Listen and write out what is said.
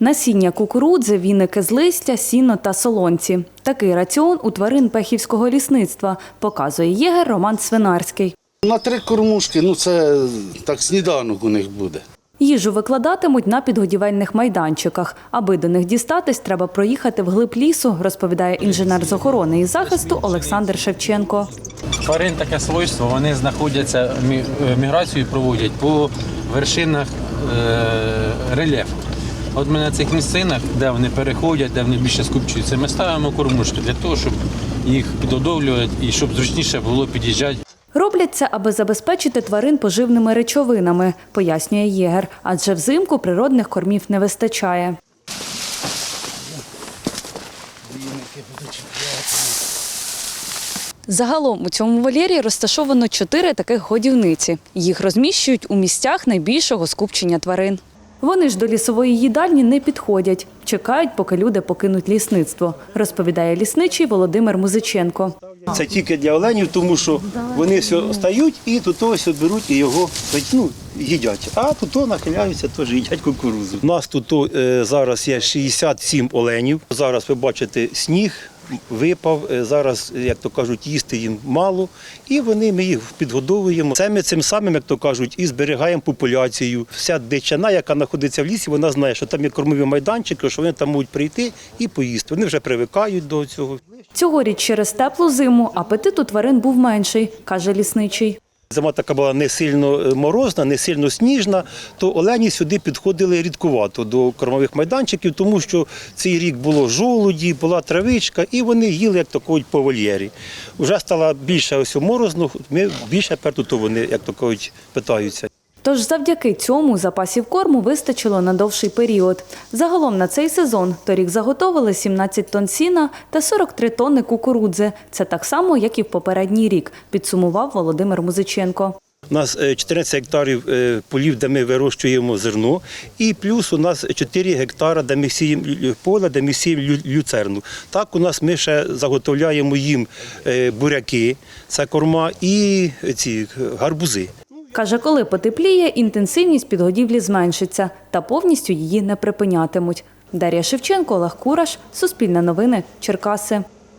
Насіння кукурудзи, віники з листя, сіно та солонці. Такий раціон у тварин пехівського лісництва, показує єгер Роман Свинарський. На три кормушки, ну це так сніданок у них буде. Їжу викладатимуть на підгодівельних майданчиках. Аби до них дістатись, треба проїхати вглиб лісу, розповідає інженер з охорони і захисту Олександр Шевченко. Тварин таке свойство, вони знаходяться, е, міграцію проводять по вершинах е, рельєфу. От ми на цих місцинах, де вони переходять, де вони більше скупчуються, ми ставимо кормушки для того, щоб їх підгодовлювати і щоб зручніше було під'їжджати. Роблять це, аби забезпечити тварин поживними речовинами, пояснює єгер, адже взимку природних кормів не вистачає. Загалом у цьому вольєрі розташовано чотири таких годівниці. Їх розміщують у місцях найбільшого скупчення тварин. Вони ж до лісової їдальні не підходять, чекають, поки люди покинуть лісництво, розповідає лісничий Володимир Музиченко. Це тільки для оленів, тому що вони все стають і тут ось беруть і його ну, їдять. А тут нахиляються, теж їдять кукурудзу. У нас тут е, зараз є 67 оленів. Зараз ви бачите сніг. Випав Е, зараз, як то кажуть, їсти їм мало, і вони ми їх підгодовуємо. Це ми цим самим, як то кажуть, і зберігаємо популяцію. Вся дичина, яка знаходиться в лісі, вона знає, що там є кормові майданчики, що вони там можуть прийти і поїсти. Вони вже привикають до цього. Цьогоріч через теплу зиму апетит у тварин був менший, каже лісничий. Зима така була не сильно е, морозна, не сильно сніжна, то олені сюди підходили рідкувато до кормових майданчиків, тому що цей рік було жолуді, була травичка, і вони їли як такої по вольєрі. Вже стало більше ось морозно, ми більше перту, то вони, як то кажуть, питаються. Тож завдяки цьому запасів корму вистачило на довший період. Загалом на цей сезон торік заготовили 17 тонн сіна та 43 тонни кукурудзи. Це так само, як і в попередній рік, підсумував Володимир Музиченко. У нас е, 14 гектарів е, полів, де ми вирощуємо зерно, і плюс у нас 4 гектара, де ми сіємо поле, де ми сіємо люцерну. Так у нас ми ще заготовляємо їм е, буряки, це корма, і ці е, гарбузи. Каже, коли потепліє, інтенсивність підгодівлі зменшиться та повністю її не припинятимуть. Дар'я Шевченко, Олег Кураш, Суспільне новини, Черкаси.